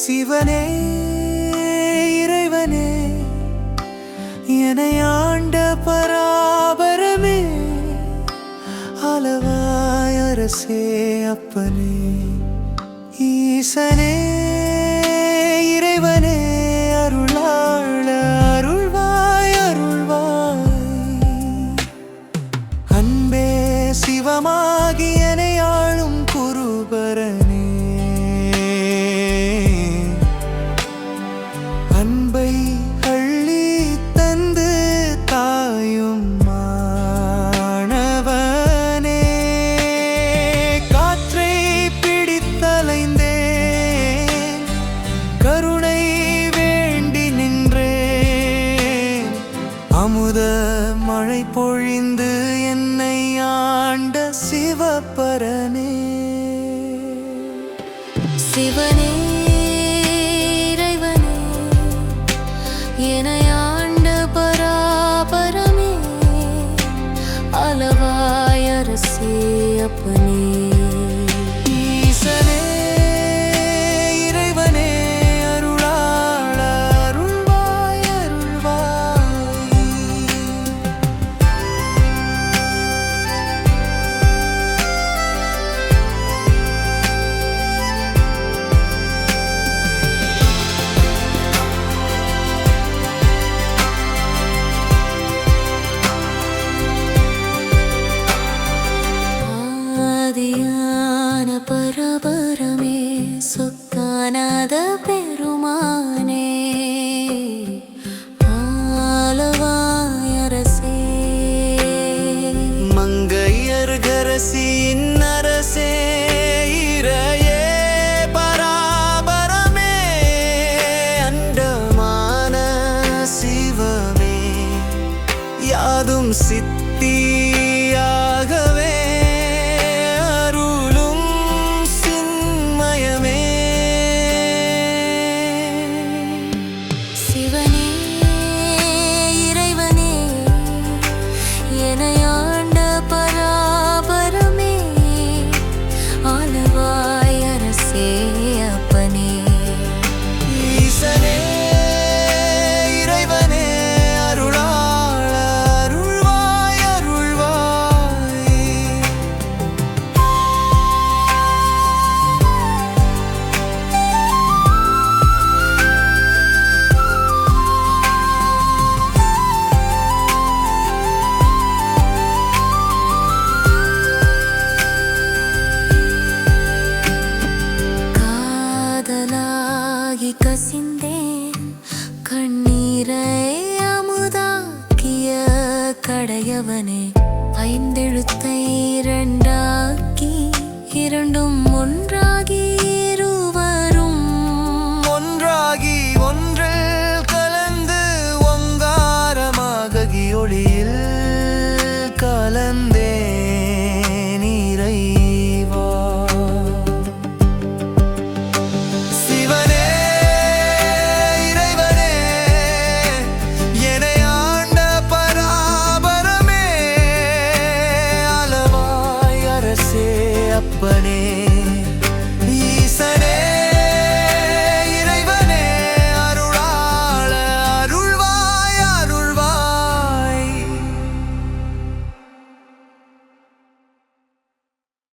சிவனே இறைவனே என்னை ஆண்ட பராபரமே அளவாய் அரசே அப்பனே. ஈசனே இறைவனே அருளாள அருள்வாய் அருள்வாய். அன்பே வந்து என்னை ஆண்ட சிவப்பரனே சிவனே இறைவனே என்னை ஆண்ட பராபரமே அளவாய் அரசே அப்பனே. பெருமானே ஆளவாய் அரசே அரசே இறையே பராபரமே அண்டமான சிவமே யாதும் சித்தியாகவே கடையவனே ஐந்தெழுத்தை அப்பனே